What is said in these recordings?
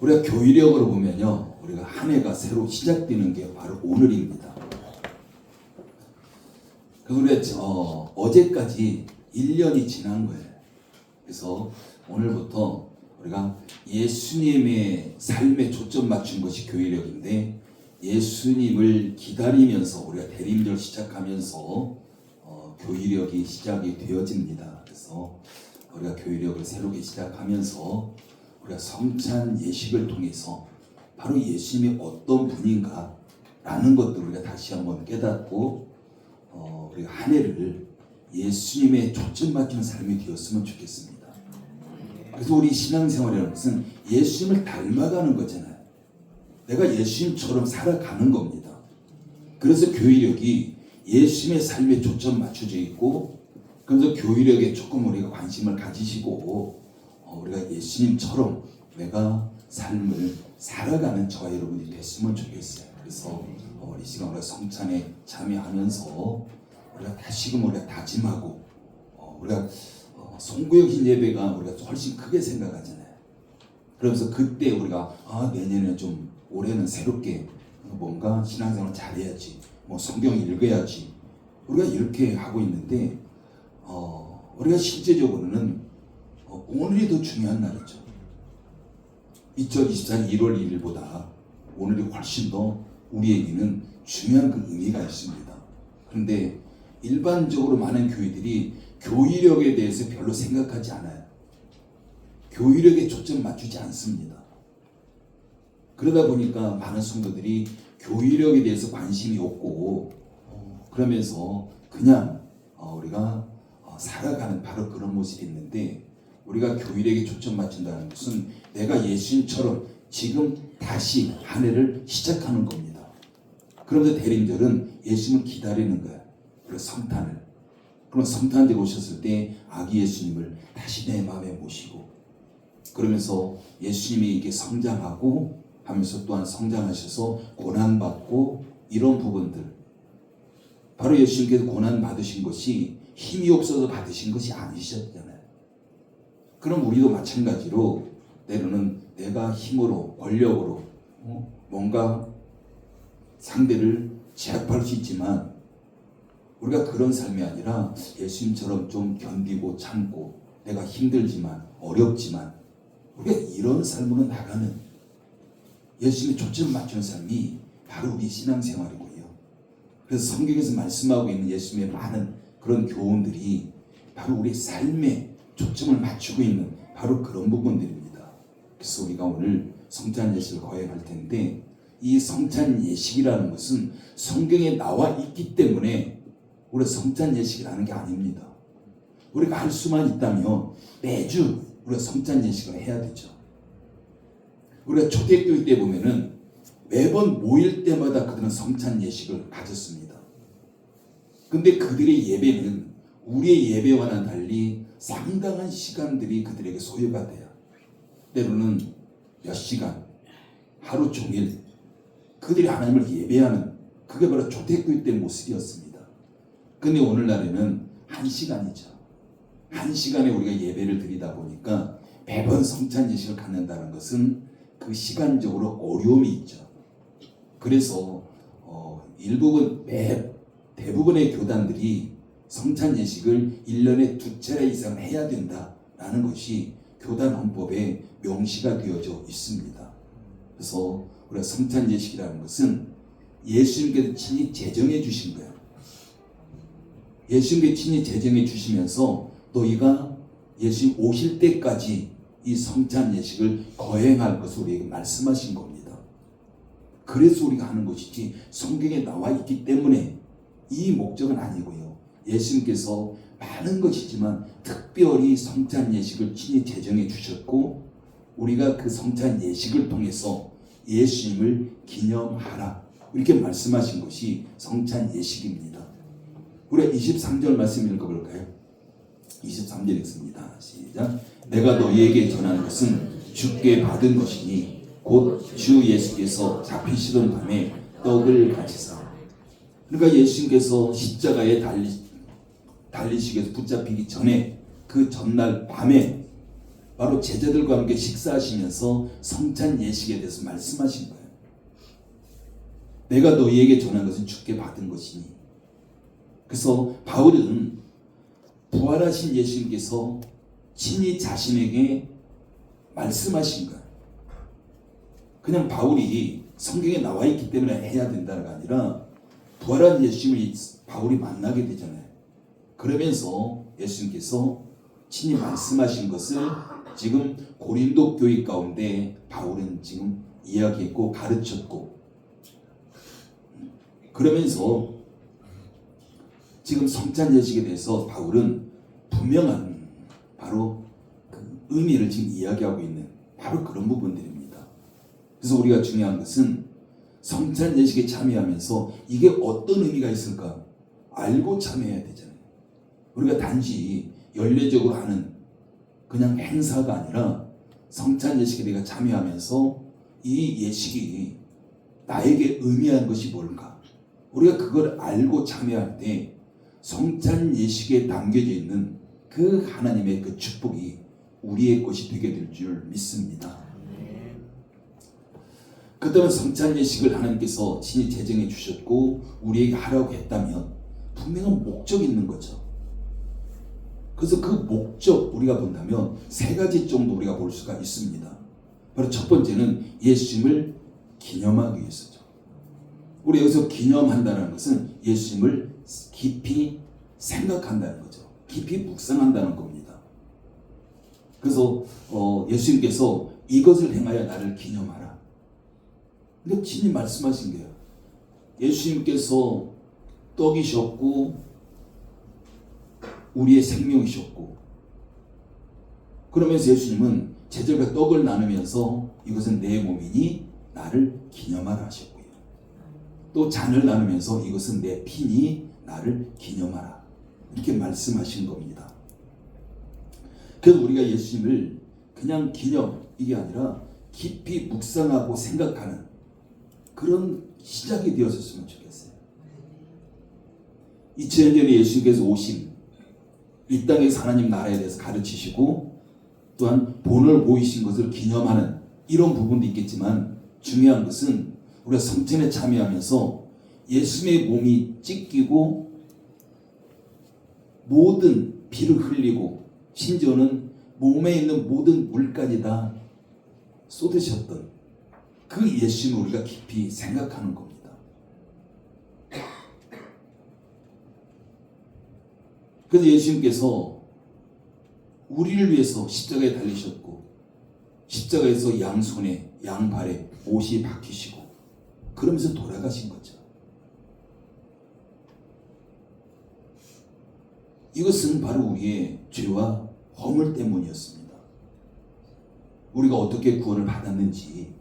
우리가 교회력으로 보면요. 우리가 한 해가 새로 시작되는 게 바로 오늘입니다. 그래서 어, 어제까지 1년이 지난 거예요. 그래서 오늘부터 우리가 예수님의 삶에 초점 맞춘 것이 교회력인데 예수님을 기다리면서 우리가 대림절 시작하면서 어, 교회력이 시작이 되어집니다. 그래서 우리가 교회력을 새롭게 시작하면서 우리가 성찬 예식을 통해서 바로 예수님이 어떤 분인가라는 것도 우리가 다시 한번 깨닫고 어, 우리가 한 해를 예수님의 초점 맞추는 삶이 되었으면 좋겠습니다. 그래서 우리 신앙생활이라는 것은 예수님을 닮아가는 거잖아요. 내가 예수님처럼 살아가는 겁니다. 그래서 교회력이 예수님의 삶에 초점 맞춰져 있고 그래서 교회력에 조금 우리가 관심을 가지시고 어, 우리가 예수님처럼 내가 삶을 살아가는 저와 여러분이 됐으면 좋겠어요. 그래서 어, 이 시간 우리가 성찬에 참여하면서 우리가 다시금 우리가 다짐하고 어, 우리가 어, 송구역신 예배가 우리가 훨씬 크게 생각하잖아요. 그러면서 그때 우리가 아 내년에 좀 올해는 새롭게 뭔가 신앙생활 잘해야지, 뭐 성경 읽어야지 우리가 이렇게 하고 있는데 어, 우리가 실제적으로는 어, 오늘이 더 중요한 날이죠. 2024년 1월 1일보다 오늘이 훨씬 더 우리에게는 중요한 그 의미가 있습니다. 그런데 일반적으로 많은 교회들이 교의력에 대해서 별로 생각하지 않아요. 교의력에 초점 맞추지 않습니다. 그러다 보니까 많은 성도들이 교의력에 대해서 관심이 없고 어, 그러면서 그냥 어, 우리가 어, 살아가는 바로 그런 모습이 있는데 우리가 교의력에 초점 맞춘다는 것은 내가 예수님처럼 지금 다시 한 해를 시작하는 겁니다. 그러면서 대림절은 예수님을 기다리는 거야. 그래서 성탄을. 그럼 성탄절에 오셨을 때 아기 예수님을 다시 내 마음에 모시고 그러면서 예수님이 이게 성장하고 하면서 또한 성장하셔서 고난받고 이런 부분들 바로 예수님께서 고난 받으신 것이 힘이 없어서 받으신 것이 아니셨잖아요. 그럼 우리도 마찬가지로 때로는 내가 힘으로 권력으로 어, 뭔가 상대를 제압할 수 있지만 우리가 그런 삶이 아니라 예수님처럼 좀 견디고 참고 내가 힘들지만 어렵지만 우리가 이런 삶으로 나가는 예수님의 초점 맞추는 삶이 바로 우리 신앙생활이고요. 그래서 성경에서 말씀하고 있는 예수님의 많은 그런 교훈들이 바로 우리 삶에 초점을 맞추고 있는 바로 그런 부분들입니다. 그래서 우리가 오늘 성찬 예식을 거행할 텐데 이 성찬 예식이라는 것은 성경에 나와 있기 때문에 우리 성찬 예식을 하는 게 아닙니다. 우리가 할 수만 있다면 매주 우리가 성찬 예식을 해야 되죠. 우리가 초대교회 때 보면은 매번 모일 때마다 그들은 성찬 예식을 가졌습니다. 근데 그들의 예배는 우리의 예배와는 달리 상당한 시간들이 그들에게 소요가 돼요. 때로는 몇 시간, 하루 종일 그들이 하나님을 예배하는 그게 바로 초대교회 때 모습이었습니다. 근데 오늘날에는 한 시간이죠. 한 시간에 우리가 예배를 드리다 보니까 매번 성찬 예식을 갖는다는 것은 그 시간적으로 어려움이 있죠. 그래서 어, 일부분 매, 대부분의 교단들이 성찬 예식을 1년에 두 차례 이상 해야 된다라는 것이 교단 헌법에 명시가 되어져 있습니다. 그래서 우리가 성찬 예식이라는 것은 예수님께서 친히 제정해 주신 거예요. 예수님께 친히 제정해 주시면서 너희가 예수님 오실 때까지 이 성찬 예식을 거행할 것을 우리에게 말씀하신 겁니다. 그래서 우리가 하는 것이지 성경에 나와 있기 때문에 이 목적은 아니고요. 예수님께서 많은 것이지만 특별히 성찬 예식을 친히 제정해 주셨고 우리가 그 성찬 예식을 통해서 예수님을 기념하라 이렇게 말씀하신 것이 성찬 예식입니다. 우리가 23절 말씀 읽어볼까요? 23절 읽습니다. 시작. 내가 너희에게 전하는 것은 주께 받은 것이니 곧 주 예수께서 잡히시던 밤에 떡을 가지사. 그러니까 예수님께서 십자가에 달리 위해서 붙잡히기 전에 그 전날 밤에 바로 제자들과 함께 식사하시면서 성찬 예식에 대해서 말씀하신 거예요. 내가 너희에게 전한 것은 주께 받은 것이니. 그래서 바울은 부활하신 예수님께서 친히 자신에게 말씀하신 거예요. 그냥 바울이 성경에 나와 있기 때문에 해야 된다는 게 아니라 부활한 예수님을 바울이 만나게 되잖아요. 그러면서 예수님께서 친히 말씀하신 것을 지금 고린도 교회 가운데 바울은 지금 이야기했고 가르쳤고 그러면서 지금 성찬 예식에 대해서 바울은 분명한 바로 그 의미를 지금 이야기하고 있는 바로 그런 부분들입니다. 그래서 우리가 중요한 것은 성찬 예식에 참여하면서 이게 어떤 의미가 있을까 알고 참여해야 되잖아요. 우리가 단지 연례적으로 하는 그냥 행사가 아니라 성찬 예식에 내가 참여하면서 이 예식이 나에게 의미하는 것이 뭘까? 우리가 그걸 알고 참여할 때 성찬 예식에 담겨져 있는 그 하나님의 그 축복이 우리의 것이 되게 될 줄 믿습니다. 그다음에 성찬 예식을 하나님께서 친히 제정해 주셨고 우리에게 하라고 했다면 분명한 목적이 있는 거죠. 그래서 그 목적 우리가 본다면 세 가지 정도 우리가 볼 수가 있습니다. 바로 첫 번째는 예수님을 기념하기 위해서죠. 우리 여기서 기념한다는 것은 예수님을 깊이 생각한다는 거죠. 깊이 묵상한다는 겁니다. 그래서 어, 예수님께서 이것을 행하여 나를 기념하라. 근데 친히 말씀하신 거예요. 예수님께서 떡이셨고 우리의 생명이셨고 그러면서 예수님은 제절과 떡을 나누면서 이것은 내 몸이니 나를 기념하라 하셨고요. 또 잔을 나누면서 이것은 내 피니 나를 기념하라. 이렇게 말씀하신 겁니다. 그래서 우리가 예수님을 그냥 기념 이게 아니라 깊이 묵상하고 생각하는 그런 시작이 되었었으면 좋겠어요. 2000년 전에 예수님께서 오신 이 땅에서 하나님 나라에 대해서 가르치시고 또한 본을 보이신 것을 기념하는 이런 부분도 있겠지만 중요한 것은 우리가 성찬에 참여하면서 예수님의 몸이 찢기고 모든 피를 흘리고 심지어는 몸에 있는 모든 물까지 다 쏟으셨던 그 예수님을 우리가 깊이 생각하는 겁니다. 그래서 예수님께서 우리를 위해서 십자가에 달리셨고 십자가에서 양손에 양발에 옷이 박히시고 그러면서 돌아가신 거죠. 이것은 바로 우리의 죄와 허물 때문이었습니다. 우리가 어떻게 구원을 받았는지,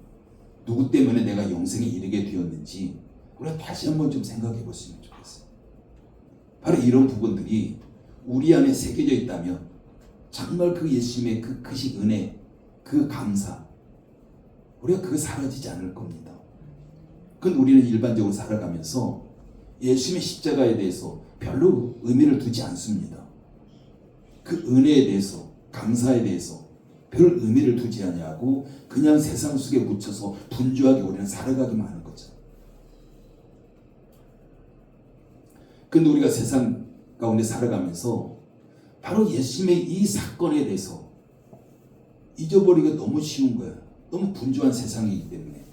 누구 때문에 내가 영생에 이르게 되었는지, 우리가 다시 한번 좀 생각해 보시면 좋겠어요. 바로 이런 부분들이 우리 안에 새겨져 있다면, 정말 그 예수님의 그 크신 은혜, 그 감사, 우리가 그거 사라지지 않을 겁니다. 그건 우리는 일반적으로 살아가면서 예수님의 십자가에 대해서 별로 의미를 두지 않습니다. 그 은혜에 대해서 감사에 대해서 별 의미를 두지 않냐고 그냥 세상 속에 묻혀서 분주하게 우리는 살아가기만 하는 거죠. 근데 우리가 세상 가운데 살아가면서 바로 예수님의 이 사건에 대해서 잊어버리기가 너무 쉬운 거예요. 너무 분주한 세상이기 때문에.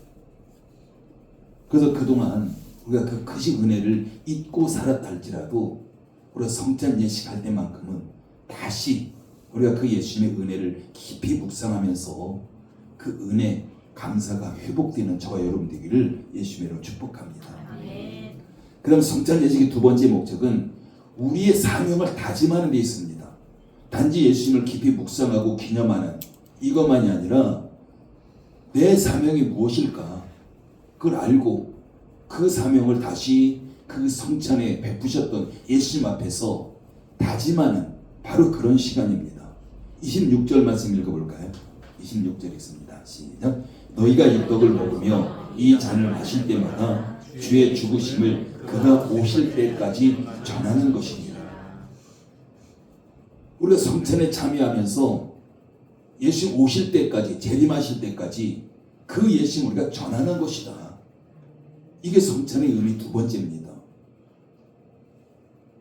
그래서 그동안 우리가 그 크신 은혜를 잊고 살았다 할지라도 우리가 성찬 예식할 때만큼은 다시 우리가 그 예수님의 은혜를 깊이 묵상하면서 그 은혜 감사가 회복되는 저와 여러분 되기를 예수님으로 축복합니다. 그 다음 성찬 예식의 두 번째 목적은 우리의 사명을 다짐하는 데 있습니다. 단지 예수님을 깊이 묵상하고 기념하는 이것만이 아니라 내 사명이 무엇일까? 그걸 알고 그 사명을 다시 그 성찬에 베푸셨던 예수님 앞에서 다짐하는 바로 그런 시간입니다. 26절 말씀 읽어볼까요? 26절 읽습니다. 시작. 너희가 이 떡을 먹으며 이 잔을 마실 때마다 주의 죽으심을 그가 오실 때까지 전하는 것이니라. 우리가 성찬에 참여하면서 예수님 오실 때까지 재림하실 때까지 그 예수님 우리가 전하는 것이다. 이게 성찬의 의미 두 번째입니다.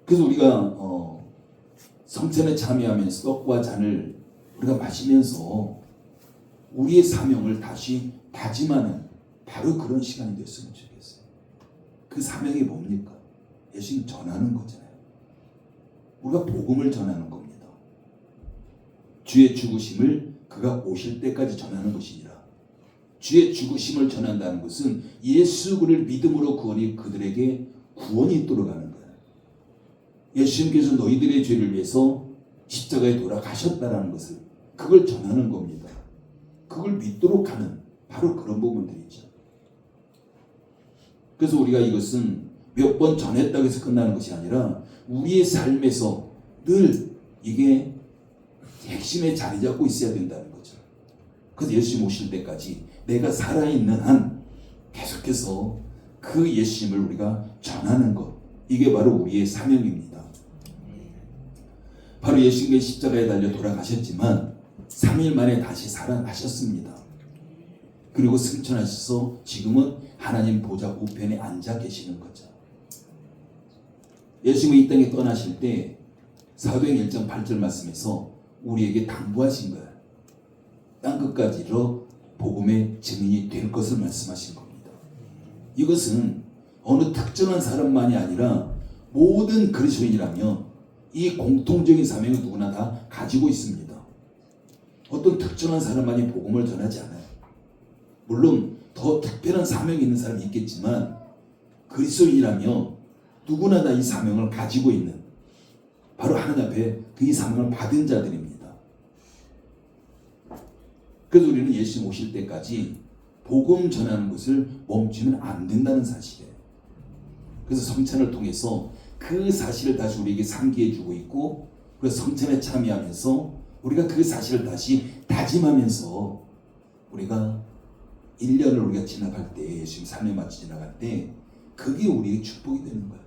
그래서 우리가 어, 성찬에 참여하면서 떡과 잔을 우리가 마시면서 우리의 사명을 다시 다짐하는 바로 그런 시간이 됐으면 좋겠어요. 그 사명이 뭡니까? 예수님 전하는 거잖아요. 우리가 복음을 전하는 겁니다. 주의 죽으심을 그가 오실 때까지 전하는 것이니라. 주의 죽으심을 전한다는 것은 예수 그를 믿음으로 구원이 그들에게 구원이 있도록 하는 거예요. 예수님께서 너희들의 죄를 위해서 십자가에 돌아가셨다라는 것을 그걸 전하는 겁니다. 그걸 믿도록 하는 바로 그런 부분들이죠. 그래서 우리가 이것은 몇 번 전했다고 해서 끝나는 것이 아니라 우리의 삶에서 늘 이게 핵심에 자리 잡고 있어야 된다는 거죠. 그래서 예수님 오실 때까지 내가 살아있는 한 계속해서 그 예수님을 우리가 전하는 것 이게 바로 우리의 사명입니다. 바로 예수님께서 십자가에 달려 돌아가셨지만 3일 만에 다시 살아나셨습니다. 그리고 승천하셔서 지금은 하나님 보좌 우편에 앉아 계시는 거죠. 예수님이 이 땅에 떠나실 때 사도행 1장 8절 말씀에서 우리에게 당부하신 거예요. 땅 끝까지 이르러 복음의 증인이 될 것을 말씀하신 겁니다. 이것은 어느 특정한 사람만이 아니라 모든 그리스도인이라면 이 공통적인 사명을 누구나 다 가지고 있습니다. 어떤 특정한 사람만이 복음을 전하지 않아요. 물론 더 특별한 사명이 있는 사람이 있겠지만 그리스도인이라면 누구나 다 이 사명을 가지고 있는 바로 하나님 앞에 그 이 사명을 받은 자들입니다. 그래서 우리는 예수님 오실 때까지 복음 전하는 것을 멈추면 안 된다는 사실이에요. 그래서 성찬을 통해서 그 사실을 다시 우리에게 상기해 주고 있고 그래서 성찬에 참여하면서 우리가 그 사실을 다시 다짐하면서 우리가 1년을 우리가 지나갈 때 예수님 삶에 맞춰 지나갈 때 그게 우리의 축복이 되는 거예요.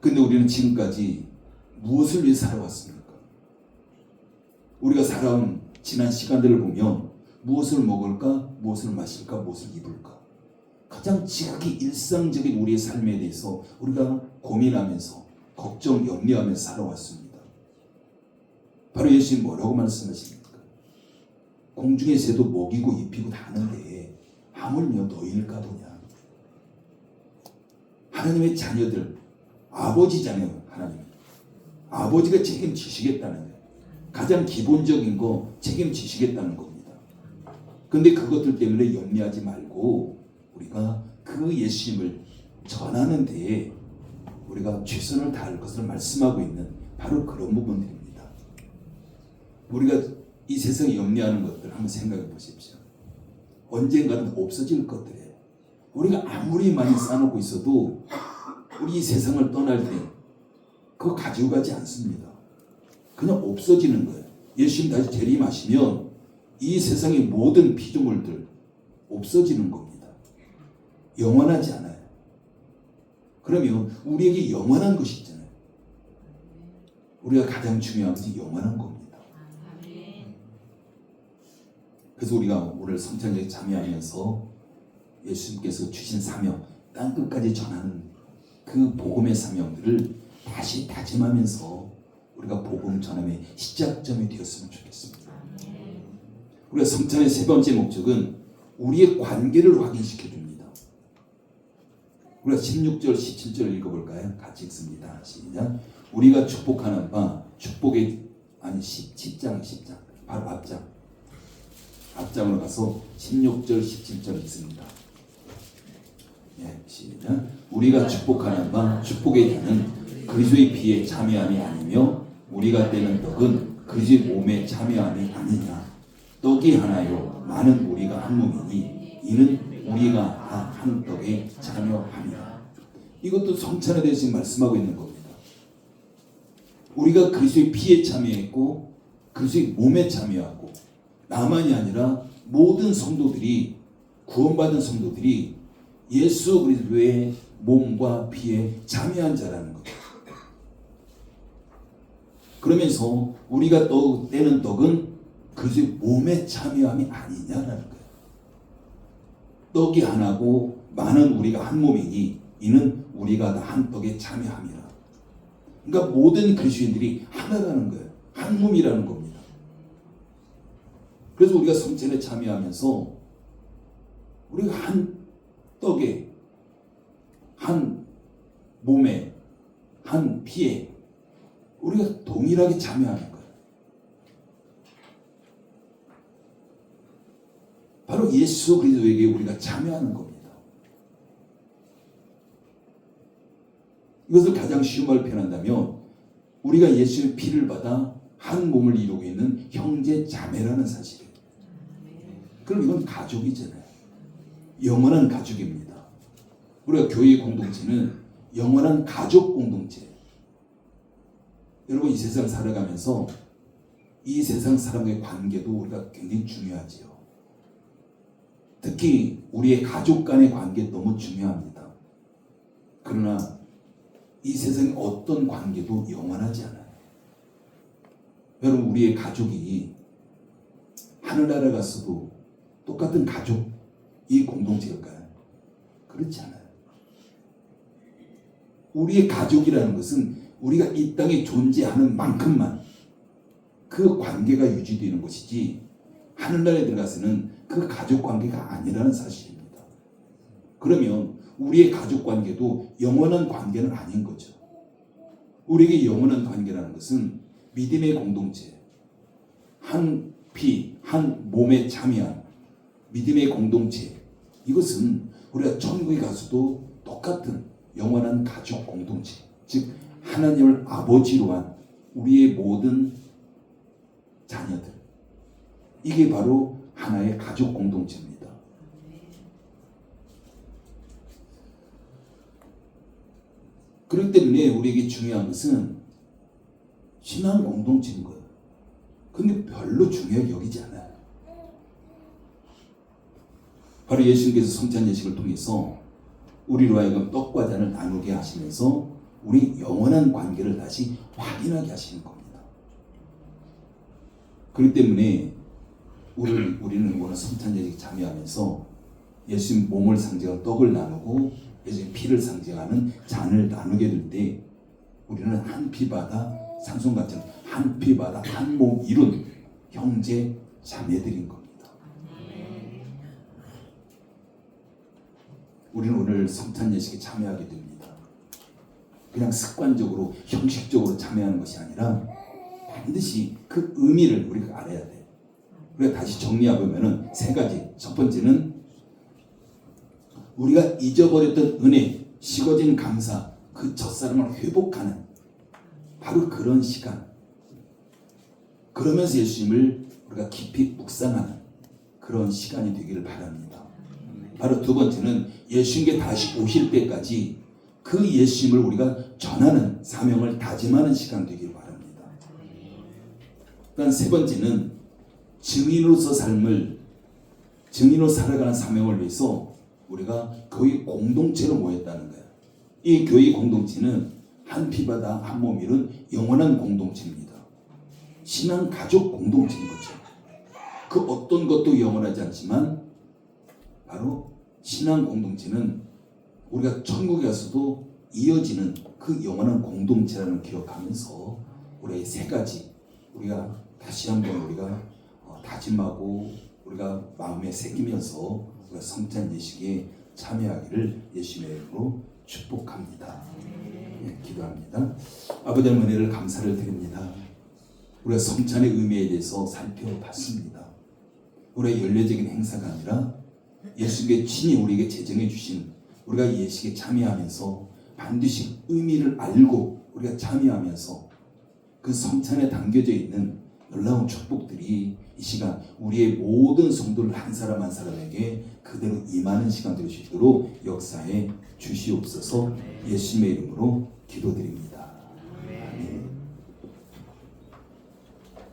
근데 우리는 지금까지 무엇을 위해 살아왔습니까? 우리가 살아온 지난 시간들을 보면 무엇을 먹을까, 무엇을 마실까, 무엇을 입을까. 가장 지극히 일상적인 우리의 삶에 대해서 우리가 고민하면서 걱정, 염려하면서 살아왔습니다. 바로 예수님 뭐라고 말씀하십니까? 공중의 새도 먹이고 입히고 다 하는데 하물며 너희일까 보냐. 하나님의 자녀들, 아버지잖아요, 하나님. 아버지가 책임지시겠다는 거예요. 가장 기본적인 거 책임지시겠다는 겁니다. 근데 그것들 때문에 염려하지 말고 우리가 그 예수님을 전하는 데에 우리가 최선을 다할 것을 말씀하고 있는 바로 그런 부분들입니다. 우리가 이 세상에 염려하는 것들 한번 생각해 보십시오. 언젠가는 없어질 것들이에요. 우리가 아무리 많이 쌓아놓고 있어도 우리 이 세상을 떠날 때 그거 가지고 가지 않습니다. 그냥 없어지는 거예요. 예수님 다시 재림하시면 이 세상의 모든 피조물들 없어지는 겁니다. 영원하지 않아요. 그러면 우리에게 영원한 것이 있잖아요. 우리가 가장 중요한 것이 영원한 겁니다. 그래서 우리가 오늘 성찬에 참여하면서 예수님께서 주신 사명, 땅 끝까지 전하는 그 복음의 사명들을 다시 다짐하면서 우리가 복음 전함의 시작점이 되었으면 좋겠습니다. 우리가 성찬의 세 번째 목적은 우리의 관계를 확인시켜 줍니다. 우리가 16절, 17절 읽어볼까요? 같이 읽습니다. 시작. 우리가 축복하는 바 축복의 아니 10장 10장 바로 앞장 앞장으로 가서 16절, 17절 읽습니다. 예, 시작. 우리가 축복하는 바 축복의 자는 그리스도의 피에 참여함이 아니며 우리가 떼는 떡은 그리스도의 몸에 참여함이 아니냐. 떡이 하나요 많은 우리가 한 몸이니 이는 우리가 다 한 떡에 참여함이라. 이것도 성찬에 대해서 말씀하고 있는 겁니다. 우리가 그리스도의 피에 참여했고 그리스도의 몸에 참여하고 나만이 아니라 모든 성도들이 구원받은 성도들이 예수 그리스도의 몸과 피에 참여한 자라는 것. 그러면서 우리가 떡 떼는 떡은 그의 몸에 참여함이 아니냐라는 거예요. 떡이 하나고 많은 우리가 한 몸이니 이는 우리가 다 한 떡에 참여함이라. 그러니까 모든 그리스도인들이 하나라는 거예요. 한 몸이라는 겁니다. 그래서 우리가 성찬에 참여하면서 우리가 한 떡에 한 몸에 한 피에 우리가 동일하게 참여하는 거예요. 바로 예수 그리스도에게 우리가 참여하는 겁니다. 이것을 가장 쉬운 말로 표현한다면 우리가 예수의 피를 받아 한 몸을 이루고 있는 형제 자매라는 사실이에요. 그럼 이건 가족이잖아요. 영원한 가족입니다. 우리가 교회 공동체는 영원한 가족 공동체. 여러분 이 세상 살아가면서 이 세상 사람과의 관계도 우리가 굉장히 중요하지요. 특히 우리의 가족 간의 관계 너무 중요합니다. 그러나 이 세상의 어떤 관계도 영원하지 않아요. 여러분 우리의 가족이 하늘나라 갔어도 똑같은 가족 이 공동체일까요? 그렇지 않아요. 우리의 가족이라는 것은 우리가 이 땅에 존재하는 만큼만 그 관계가 유지되는 것이지 하늘나라에 들어가서는 그 가족 관계가 아니라는 사실입니다. 그러면 우리의 가족 관계도 영원한 관계는 아닌 거죠. 우리에게 영원한 관계라는 것은 믿음의 공동체, 한 피, 한 몸에 참여한 믿음의 공동체, 이것은 우리가 천국에 가서도 똑같은 영원한 가족 공동체, 즉 하나님을 아버지로 한 우리의 모든 자녀들. 이게 바로 하나의 가족 공동체입니다. 그렇기 때문에 우리에게 중요한 것은 신앙 공동체인 거예요. 근데 별로 중요하게 여기지 않아요. 바로 예수님께서 성찬 예식을 통해서 우리로 하여금 떡과 잔을 나누게 하시면서 우리 영원한 관계를 다시 확인하게 하시는 겁니다. 그렇기 때문에 우리, 우리는 오늘 성찬 예식 참여하면서 예수님 몸을 상징하는 떡을 나누고 예수님 피를 상징하는 잔을 나누게 될 때 우리는 한 피바다 상송같은 한 피바다 한 몸 이룬 형제 자매들인 겁니다. 우리는 오늘 성탄 예식에 참여하게 됩니다. 그냥 습관적으로 형식적으로 참여하는 것이 아니라 반드시 그 의미를 우리가 알아야 돼. 우리가 다시 정리해 보면은 세 가지. 첫 번째는 우리가 잊어버렸던 은혜, 식어진 감사, 그 첫사랑을 회복하는 바로 그런 시간. 그러면서 예수님을 우리가 깊이 묵상하는 그런 시간이 되기를 바랍니다. 바로 두 번째는 예수님께 다시 오실 때까지 그 예수님을 우리가 전하는 사명을 다짐하는 시간 되기를 바랍니다. 그다음 세 번째는 증인으로서 삶을 증인으로 살아가는 사명을 위해서 우리가 교회 공동체로 모였다는 거예요. 이 교회 공동체는 한 피바다 한 몸 이룬 영원한 공동체입니다. 신앙 가족 공동체인 거죠. 그 어떤 것도 영원하지 않지만 바로 신앙 공동체는 우리가 천국에 가서도 이어지는 그 영원한 공동체라는 기억하면서 우리의 세 가지 우리가 다시 한번 우리가 어, 다짐하고 우리가 마음에 새기면서 우리가 성찬 예식에 참여하기를 예수님의 이름으로 축복합니다. 예, 기도합니다. 아버지 은혜를 감사를 드립니다. 우리가 성찬의 의미에 대해서 살펴봤습니다. 우리의 연례적인 행사가 아니라 예수께 친히 우리에게 제정해 주신 우리가 예식에 참여하면서 반드시 의미를 알고 우리가 참여하면서 그 성찬에 담겨져 있는 놀라운 축복들이 이 시간 우리의 모든 성도를 한 사람 한 사람에게 그대로 임하는 시간 있도록 역사에 주시옵소서 예수님의 이름으로 기도드립니다.